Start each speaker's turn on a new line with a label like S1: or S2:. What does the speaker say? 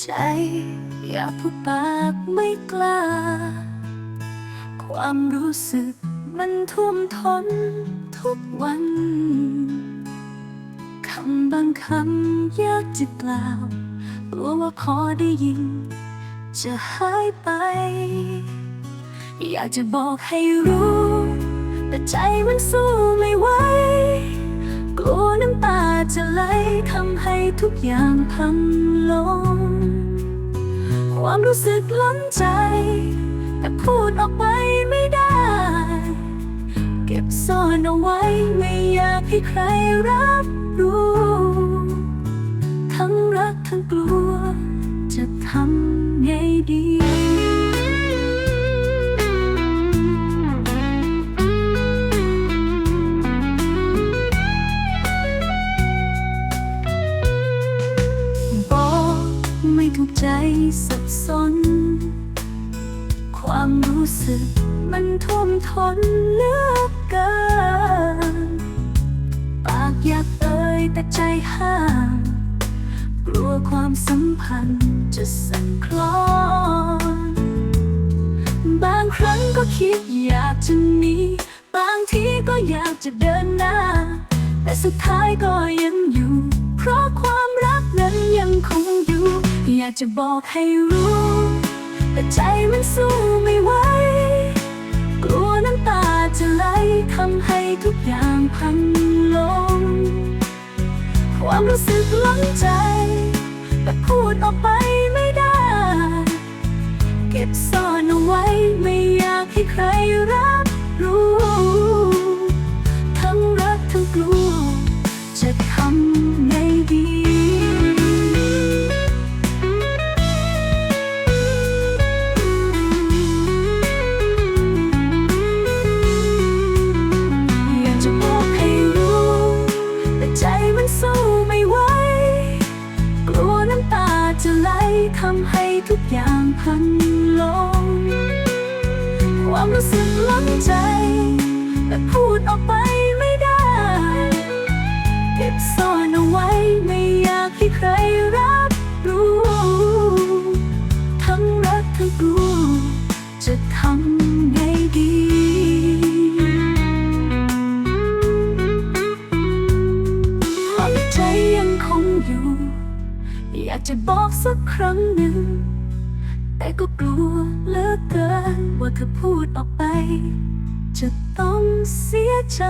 S1: ใจ อยากพูดปากไม่กล้า ความรู้สึกมันท่วมทนทุกวัน คำบางคำยากจะกล่าวกลัวว่าพอได้ยิน จะหายไป อยากจะบอกให้รู้ แต่ใจมันสู้ไม่ไหวกลัวน้ำตาจะไหลทำให้ทุกอย่างพังลง ความรู้สึกล้นใจ แต่พูดออกไปไม่ได้ เก็บซ่อนเอาไว้ไม่อยากให้ใครรับรู้ ไม่ถูกใจสับสน ความรู้สึกมันท่วมท้นเลือกเกิน ปากอยากเอ่ยแต่ใจห้าม กลัวความสัมพันธ์จะสั่นคลอน บางครั้งก็คิดอยากจะหนีบางทีก็อยากจะเดินหน้า แต่สุดท้ายก็ยังอยู่ เพราะความรักากจะบอกให้รู้ แต่ใจมันสู้ไม่ไหว กลัวน้ำตาจะไหลทำให้ทุกอย่างพังลง ความรู้สึกล้นใจแต่พูดออกไป ไหลทำให้ทุกอย่างพังลง ความรู้สึกล้นใจ จะบอกสักครั้งหนึ่ง แต่ก็กลัวเหลือเกิน ว่าถ้าพูดออกไป จะต้องเสียใจ